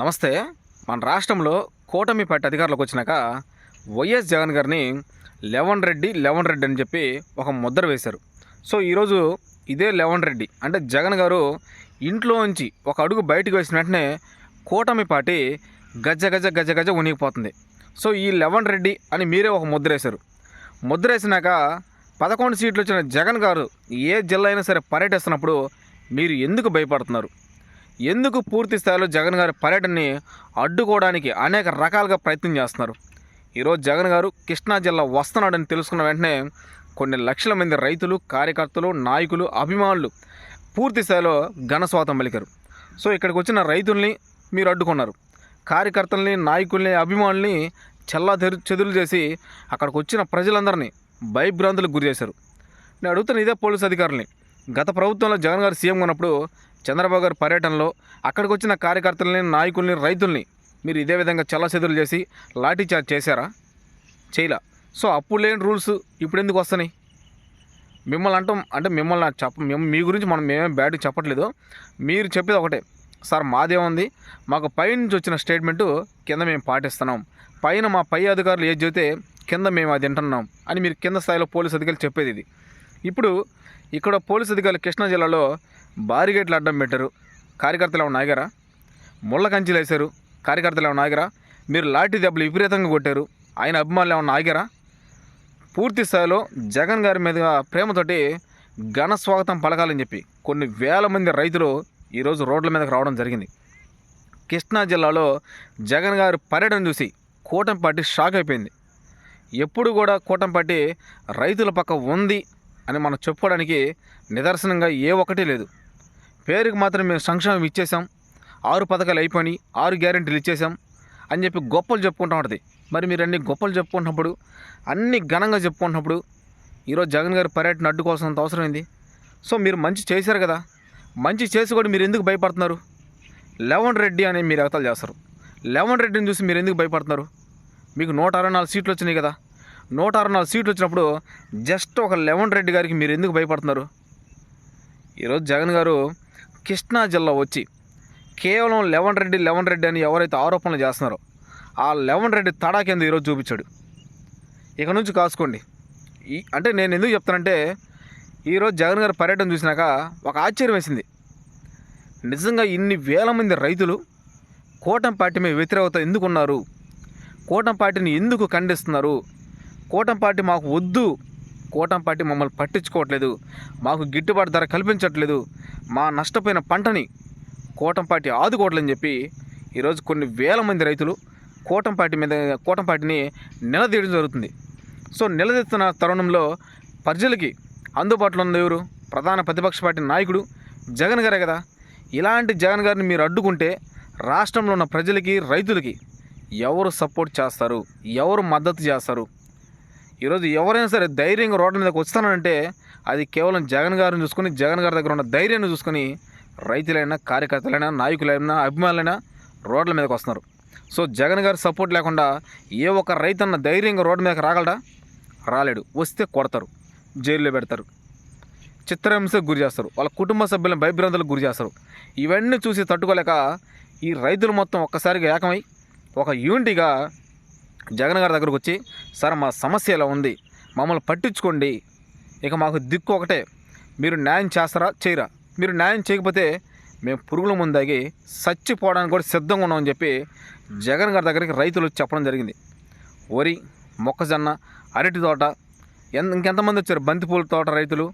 నమస్తే. మన రాష్ట్రంలో కూటమి పార్టీ అధికారులకు వచ్చినాక వైఎస్ జగన్ గారిని లెవెన్ రెడ్డి లెవెన్ రెడ్డి అని చెప్పి ఒక ముద్ర వేశారు. సో ఈరోజు ఇదే లెవెన్ రెడ్డి. అంటే జగన్ గారు ఇంట్లోంచి ఒక అడుగు బయటకు వేసిన వెంటనే కూటమి పార్టీ గజ గజ గజ గజ ఉనిగిపోతుంది సో ఈ లెవెన్ రెడ్డి అని మీరే ఒక ముద్ర వేశారు. ముద్ర వేసినాక పదకొండు సీట్లు వచ్చిన జగన్ గారు ఏ జిల్లా అయినా సరే పర్యటిస్తున్నప్పుడు మీరు ఎందుకు భయపడుతున్నారు? ఎందుకు పూర్తి స్థాయిలో జగన్ గారి పర్యటనని అడ్డుకోవడానికి అనేక రకాలుగా ప్రయత్నం చేస్తున్నారు? ఈరోజు జగన్ గారు కృష్ణా జిల్లా వస్తున్నాడని తెలుసుకున్న వెంటనే కొన్ని లక్షల మంది రైతులు కార్యకర్తలు నాయకులు అభిమానులు పూర్తి స్థాయిలో ఘనస్వాతం పలికారు. సో ఇక్కడికి వచ్చిన రైతుల్ని మీరు అడ్డుకున్నారు. కార్యకర్తల్ని నాయకుల్ని అభిమానుల్ని చల్లా చెదులు చేసి అక్కడికి వచ్చిన ప్రజలందరినీ భయభ్రాంతులకు గురి చేశారు. నేను అడుగుతున్న ఇదే పోలీస్ అధికారుల్ని గత ప్రభుత్వంలో జగన్ గారు సీఎం ఉన్నప్పుడు చంద్రబాబు గారి పర్యటనలో అక్కడికి వచ్చిన కార్యకర్తలని నాయకుల్ని రైతుల్ని మీరు ఇదే విధంగా చల్లచెదులు చేసి లాఠీ చార్జ్ చేశారా? చేయలా. సో అప్పుడు లేని రూల్స్ ఇప్పుడు ఎందుకు వస్తున్నాయి? మిమ్మల్ని అంటాం అంటే మిమ్మల్ని చెప్ప మేము మీ గురించి మనం మేమేం బ్యాడ్ చెప్పట్లేదు. మీరు చెప్పేది ఒకటే. సార్ మాదేముంది? మాకు పైనుంచి వచ్చిన స్టేట్మెంటు కింద మేము పాటిస్తున్నాం. పైన మా పై అధికారులు ఏది చెబితే కింద మేము అది వింటున్నాం అని మీరు కింద స్థాయిలో పోలీస్ అధికారులు చెప్పేది ఇది. ఇప్పుడు ఇక్కడ పోలీస్ అధికారులు కృష్ణా జిల్లాలో బారిగేట్లు అడ్డం పెట్టారు. కార్యకర్తలు ఏమైనా ఆగారా? ముళ్ళ కంచెలు వేశారు. కార్యకర్తలు ఏమైనా ఆగారా? మీరు లాఠీ దెబ్బలు విపరీతంగా కొట్టారు. ఆయన అభిమానులు ఏమైనా ఆగారా? పూర్తి స్థాయిలో జగన్ గారి మీద ప్రేమతోటి ఘన స్వాగతం పలకాలని చెప్పి కొన్ని వేల మంది రైతులు ఈరోజు రోడ్ల మీదకి రావడం జరిగింది. కృష్ణా జిల్లాలో జగన్ గారి పర్యటన చూసి కూటమి పార్టీ షాక్ అయిపోయింది. ఎప్పుడు కూడా కూటమి పార్టీ రైతుల పక్క ఉంది అని మనం చెప్పుకోవడానికి నిదర్శనంగా ఏ ఒక్కటి లేదు. పేరుకి మాత్రం మేము సంక్షేమం ఇచ్చేసాం ఆరు పథకాలు అయిపోయి ఆరు గ్యారెంటీలు ఇచ్చేసాం అని చెప్పి గొప్పలు చెప్పుకుంటూ ఉంటుంది. మరి మీరు అన్ని గొప్పలు చెప్పుకుంటున్నప్పుడు అన్ని ఘనంగా చెప్పుకుంటున్నప్పుడు ఈరోజు జగన్ గారి పర్యటన అడ్డుకోవాల్సినంత అవసరం ఏంది? సో మీరు మంచి చేశారు కదా. మంచి చేసి కూడా మీరు ఎందుకు భయపడుతున్నారు? లెవెన్ రెడ్డి అని మీరు ఎగతాలు చేస్తారు. లెవెన్ రెడ్డిని చూసి మీరు ఎందుకు భయపడుతున్నారు? మీకు నూట అరవై నాలుగు సీట్లు వచ్చినాయి కదా. నూట అరవై నాలుగు సీట్లు వచ్చినప్పుడు జస్ట్ ఒక లెవెన్ రెడ్డి గారికి మీరు ఎందుకు భయపడుతున్నారు? ఈరోజు జగన్ గారు కృష్ణా జిల్లా వచ్చి కేవలం లెవెన్ రెడ్డి లెవెన్ రెడ్డి అని ఎవరైతే ఆరోపణలు చేస్తున్నారో ఆ లెవెన్ రెడ్డి తడా కింద ఈరోజు చూపించాడు. ఇక నుంచి కాసుకోండి. ఈ అంటే నేను ఎందుకు చెప్తానంటే ఈరోజు జగన్ గారి పర్యటన చూసినాక ఒక ఆశ్చర్యం వేసింది. నిజంగా ఇన్ని వేల మంది రైతులు కూటమి పార్టీ మీద వ్యతిరేకత ఎందుకున్నారు? కూటమి పార్టీని ఎందుకు ఖండిస్తున్నారు? కూటమి పార్టీ మాకు వద్దు కూటమి పార్టీ మమ్మల్ని పట్టించుకోవట్లేదు. మాకు గిట్టుబాటు ధర కల్పించట్లేదు. మా నష్టపోయిన పంటని కూటమి పార్టీ ఆదుకోవట్లేదని చెప్పి ఈరోజు కొన్ని వేల మంది రైతులు కూటమి పార్టీ మీద కూటమి పార్టీని నిలదీయడం జరుగుతుంది. సో నిలదీస్తున్న తరుణంలో ప్రజలకి అందుబాటులో ఉన్న ఎవరు? ప్రధాన ప్రతిపక్ష పార్టీ నాయకుడు జగన్ గారే కదా. ఇలాంటి జగన్ గారిని మీరు అడ్డుకుంటే రాష్ట్రంలో ఉన్న ప్రజలకి రైతులకి ఎవరు సపోర్ట్ చేస్తారు? ఎవరు మద్దతు చేస్తారు? ఈరోజు ఎవరైనా సరే ధైర్యంగా రోడ్ల మీదకి వస్తానంటే అది కేవలం జగన్ గారిని చూసుకొని జగన్ గారి దగ్గర ఉన్న ధైర్యాన్ని చూసుకొని రైతులైనా కార్యకర్తలైనా నాయకులైనా అభిమానులైనా రోడ్ల మీదకి వస్తున్నారు. సో జగన్ గారి సపోర్ట్ లేకుండా ఏ ఒక్క రైతన్న ధైర్యంగా రోడ్డు మీదకి రాగలడా? రాలేడు. వస్తే కొడతారు. జైల్లో పెడతారు. చిత్రహింసకు గురి చేస్తారు. వాళ్ళ కుటుంబ సభ్యులను భయభ్రాంతులకు గురి చేస్తారు. ఇవన్నీ చూసి తట్టుకోలేక ఈ రైతులు మొత్తం ఒక్కసారిగా ఏకమై ఒక యూనిటీగా జగన్ గారి దగ్గరకు వచ్చి సార్ మా సమస్య ఇలా ఉంది. మమ్మల్ని పట్టించుకోండి. ఇక మాకు దిక్కు ఒకటే. మీరు న్యాయం చేస్తారా? చేయరా. మీరు న్యాయం చేయకపోతే మేము పురుగుల ముందాగి చచ్చిపోవడానికి కూడా సిద్ధంగా ఉన్నామని చెప్పి జగన్ గారి దగ్గరికి రైతులు చెప్పడం జరిగింది. వరి మొక్కజొన్న అరటి తోట ఎంత ఇంకెంతమంది వచ్చారు? బంతిపూల తోట రైతులు.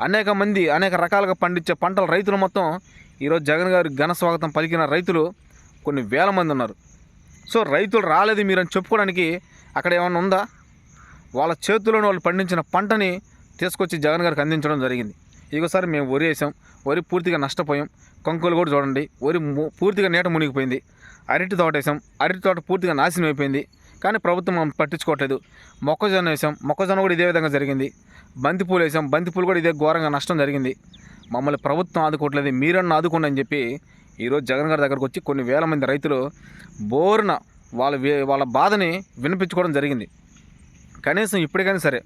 అనేక మంది అనేక రకాలుగా పండించే పంటల రైతులు మొత్తం ఈరోజు జగన్ గారి ఘన స్వాగతం పలికిన రైతులు కొన్ని వేల మంది ఉన్నారు. సో రైతులు రాలేదు మీరని చెప్పుకోవడానికి అక్కడ ఏమైనా ఉందా? వాళ్ళ చేతుల్లోని వాళ్ళు పండించిన పంటని తీసుకొచ్చి జగన్ గారికి అందించడం జరిగింది. ఇదిగోసారి మేము వరి వేసాం. వరి పూర్తిగా నష్టపోయాం. కంకులు కూడా చూడండి. వరి పూర్తిగా నీట మునిగిపోయింది. అరటి తోట వేసాం. అరటి తోట పూర్తిగా నాశనం అయిపోయింది. కానీ ప్రభుత్వం మనం పట్టించుకోవట్లేదు. మొక్కజొన్న వేసాం. మొక్కజొన్న కూడా ఇదే విధంగా జరిగింది. బంతిపూలు వేసాం. బంతిపూలు కూడా ఇదే ఘోరంగా నష్టం జరిగింది. మమ్మల్ని ప్రభుత్వం ఆదుకోవట్లేదు. మీరన్నా ఆదుకోండి అని చెప్పి ఈరోజు జగన్ గారి దగ్గరకు వచ్చి కొన్ని వేల మంది రైతులు బోరున వాళ్ళ వే- వాళ్ళ బాధని వినిపించుకోవడం జరిగింది. కనీసం ఇప్పటికైనా సరే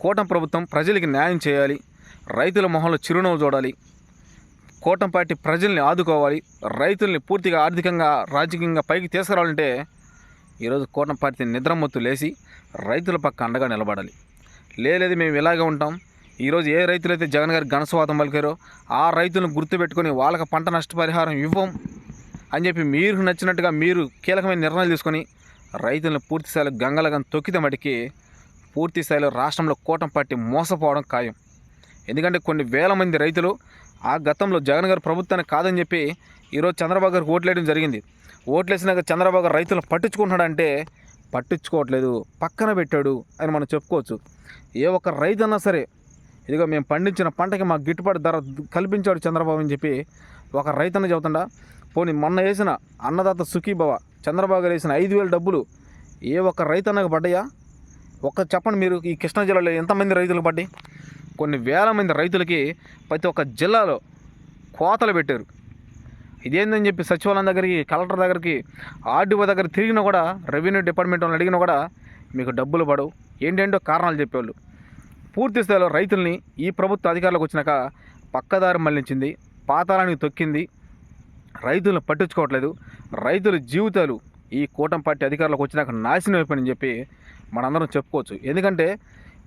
కూటమి ప్రభుత్వం ప్రజలకి న్యాయం చేయాలి రైతుల మొహంలో చిరునవ్వు చూడాలి కూటమి పార్టీ ప్రజల్ని ఆదుకోవాలి రైతుల్ని పూర్తిగా ఆర్థికంగా రాజకీయంగా పైకి తీసుకురావాలంటే ఈరోజు కూటమి పార్టీ నిద్రమొత్తు లేచి రైతుల పక్క అండగా నిలబడాలి. లేదు మేము ఇలాగే ఉంటాం ఈరోజు ఏ రైతులైతే జగన్ గారికి ఘనస్వాతం పలికారో ఆ రైతులను గుర్తుపెట్టుకొని వాళ్ళకి పంట నష్టపరిహారం ఇవ్వం అని చెప్పి మీరు నచ్చినట్టుగా మీరు కీలకమైన నిర్ణయాలు తీసుకొని రైతులను పూర్తిస్థాయిలో గంగలగం తొక్కితే మటుకి పూర్తి స్థాయిలో రాష్ట్రంలో కూటం పట్టి మోసపోవడం ఖాయం. ఎందుకంటే కొన్ని వేల మంది రైతులు ఆ గతంలో జగన్ గారు ప్రభుత్వాన్ని కాదని చెప్పి ఈరోజు చంద్రబాబు గారికి ఓట్లేయడం జరిగింది. ఓట్లేసినాక చంద్రబాబు గారు రైతులను పట్టించుకుంటున్నాడంటే పట్టించుకోవట్లేదు పక్కన పెట్టాడు అని మనం చెప్పుకోవచ్చు. ఏ ఒక్క రైతు అన్నా సరే ఇదిగో మేము పండించిన పంటకి మాకు గిట్టుబాటు ధర కల్పించాడు చంద్రబాబు అని చెప్పి ఒక రైతన్న చెబుతుండా పోనీ మొన్న వేసిన అన్నదాత సుఖీభవ చంద్రబాబు గారు వేసిన ఐదు వేల డబ్బులు ఏ ఒక్క రైతన్నకు పడ్డాయా? ఒక్క చెప్పండి మీరు ఈ కృష్ణా జిల్లాలో ఎంతమంది రైతులకు పడ్డాయి? కొన్ని వేల మంది రైతులకి ప్రతి ఒక్క జిల్లాలో కోతలు పెట్టారు. ఇదేందని చెప్పి సచివాలయం దగ్గరికి కలెక్టర్ దగ్గరికి ఆర్డీఓ దగ్గర తిరిగినా కూడా రెవెన్యూ డిపార్ట్మెంట్ వాళ్ళని అడిగినా కూడా మీకు డబ్బులు పడవు. ఏంటేంటో కారణాలు చెప్పేవాళ్ళు. పూర్తి స్థాయిలో రైతుల్ని ఈ ప్రభుత్వ అధికారులకు వచ్చినాక పక్కదారి మళ్ళించింది పాతాళానికి తొక్కింది. రైతులను పట్టించుకోవట్లేదు. రైతుల జీవితాలు ఈ కూటమి పార్టీ అధికారులకు వచ్చినాక నాశనం అయిపోయిందని చెప్పి మనందరం చెప్పుకోవచ్చు. ఎందుకంటే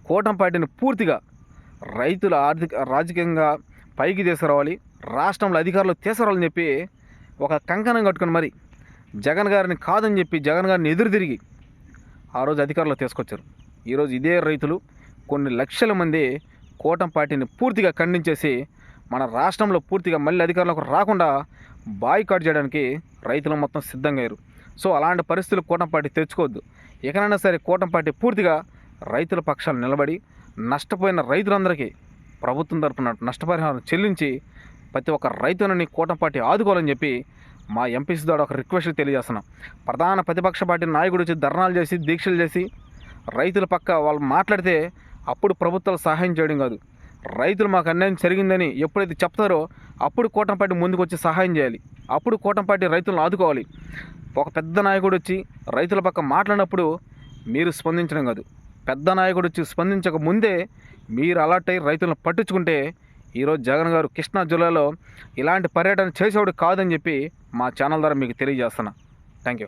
కూటమి పార్టీని పూర్తిగా రైతుల ఆర్థిక రాజకీయంగా పైకి తీసుకురావాలి రాష్ట్రంలో అధికారులు తీసుకురావాలని చెప్పి ఒక కంకణం కట్టుకుని మరి జగన్ గారిని కాదని చెప్పి జగన్ గారిని ఎదురు తిరిగి ఆ రోజు అధికారులు తీసుకొచ్చారు. ఈరోజు ఇదే రైతులు కొన్ని లక్షల మంది కూటమి పార్టీని పూర్తిగా ఖండించేసి మన రాష్ట్రంలో పూర్తిగా మళ్ళీ అధికారులకు రాకుండా బాయ్కాట్ చేయడానికి రైతులు మొత్తం సిద్ధంగా అయ్యారు. సో అలాంటి పరిస్థితులు కూటమి పార్టీ తెచ్చుకోవద్దు ఎక్కడైనా సరే కూటమి పార్టీ పూర్తిగా రైతుల పక్షాలు నిలబడి నష్టపోయిన రైతులందరికీ ప్రభుత్వం తరపున నష్టపరిహారం చెల్లించి ప్రతి ఒక్క రైతులని కూటమి పార్టీ ఆదుకోవాలని చెప్పి మా ఎంపీసీ ద్వారా ఒక రిక్వెస్ట్ తెలియజేస్తున్నాం. ప్రధాన ప్రతిపక్ష పార్టీ నాయకుడు వచ్చి ధర్నాలు చేసి దీక్షలు చేసి రైతుల పక్క వాళ్ళు మాట్లాడితే అప్పుడు ప్రభుత్వాలు సహాయం చేయడం కాదు. రైతులు మాకు అన్యాయం జరిగిందని ఎప్పుడైతే చెప్తారో అప్పుడు కూటమి ముందుకు వచ్చి సహాయం చేయాలి. అప్పుడు కూటమి రైతులను ఆదుకోవాలి. ఒక పెద్ద నాయకుడు వచ్చి రైతుల పక్క మాట్లాడినప్పుడు మీరు స్పందించడం కాదు. పెద్ద నాయకుడు వచ్చి స్పందించక ముందే మీరు అలర్ట్ అయ్యి రైతులను పట్టించుకుంటే ఈరోజు జగన్ గారు కృష్ణా జిల్లాలో ఇలాంటి పర్యటన చేసేవాడు కాదని చెప్పి మా ఛానల్ ద్వారా మీకు తెలియజేస్తున్నా. Thank you